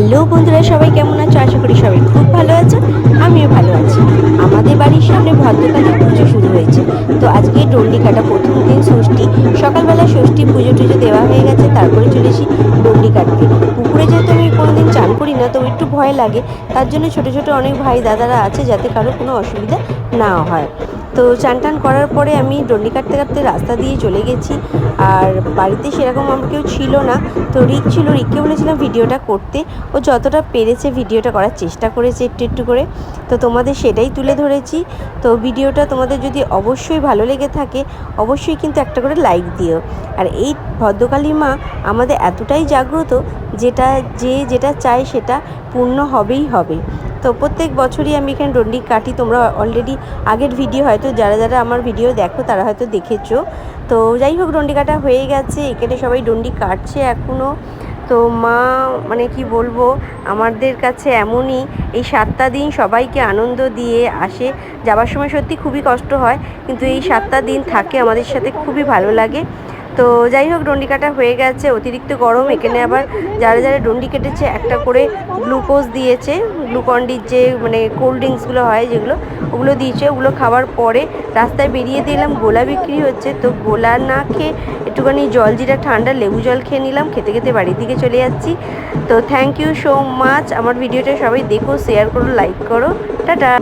Hello বন্ধুরা, সবাই কেমন আছো? আশা করি সবাই খুব ভালো আছো, আমিও ভালো আছি। আমাদের বাড়ির সামনে ভদ্রকালী পুজো শুরু হয়েছে। তো আজকে ডন্ডি কাটা প্রথম দিন ষষ্ঠী। সকালবেলা ষষ্ঠী পুজো টুজো দেওয়া হয়ে গেছে, তারপরে চলেছি ডন্ডি কাটতে ভয় লাগে। তার জন্য ছোট ছোট অনেক ভাই দাদারা আছে যাতে কারও কোনো অসুবিধা না হয়। তো চান টান করার পরে আমি ডন্ডি কাটতে কাটতে রাস্তা দিয়ে চলে গেছি। আর বাড়িতে সেরকম আমার কেউ ছিল না। তো রিক ছিল রিককে বলেছিলাম ভিডিওটা করতে। ও যতটা পেরেছে ভিডিওটা করার চেষ্টা করেছে একটু একটু করে। তো তোমাদের সেটাই তুলে ধরেছি। তো ভিডিওটা তোমাদের যদি অবশ্যই ভালো লেগে থাকে, অবশ্যই কিন্তু একটা করে লাইক দিও। আর এই ভদ্রকালী মা আমাদের এতটাই জাগ্রত, যেটা, যে যেটা চায় সেটা পূর্ণ হবেই হবে। তো প্রত্যেক বছরই আমি এখানে ডন্ডি কাটি। তোমরা অলরেডি আগের ভিডিও হয়তো যারা যারা আমার ভিডিও দেখো, তারা হয়তো দেখেছ। তো যাই হোক, ডন্ডি কাটা হয়ে গেছে। এখানে সবাই ডন্ডি কাটছে এখনও তো মা মানে কি বলব, আমাদের কাছে এমনই এই সাতটা দিন সবাইকে আনন্দ দিয়ে আসে। যাবার সময় সত্যি খুবই কষ্ট হয়, কিন্তু এই সাতটা দিন থাকে আমাদের সাথে খুবই ভালো লাগে। তো যাই হোক ডন্ডি কাটা হয়ে গেছে, অতিরিক্ত গরম। এখানে আবার যারা যারা ডন্ডি কেটেছে, একটা করে গ্লুকোজ দিয়েছে, গ্লুকন্ডির যে মানে কোল্ড ড্রিঙ্কসগুলো হয় যেগুলো, ওগুলো দিয়েছে। ওগুলো খাওয়ার পরে রাস্তায় বেরিয়ে দিলাম, গোলা বিক্রি হচ্ছে। তো গোলা না খেয়ে একটুখানি জল জিরা ঠান্ডা লেবু জল খেয়ে নিলাম, খেতে খেতে বাড়ির দিকে চলে যাচ্ছি। তো থ্যাংক ইউ সো মাচ আমার ভিডিওটা সবাই দেখো শেয়ার করো লাইক করো। টাটা।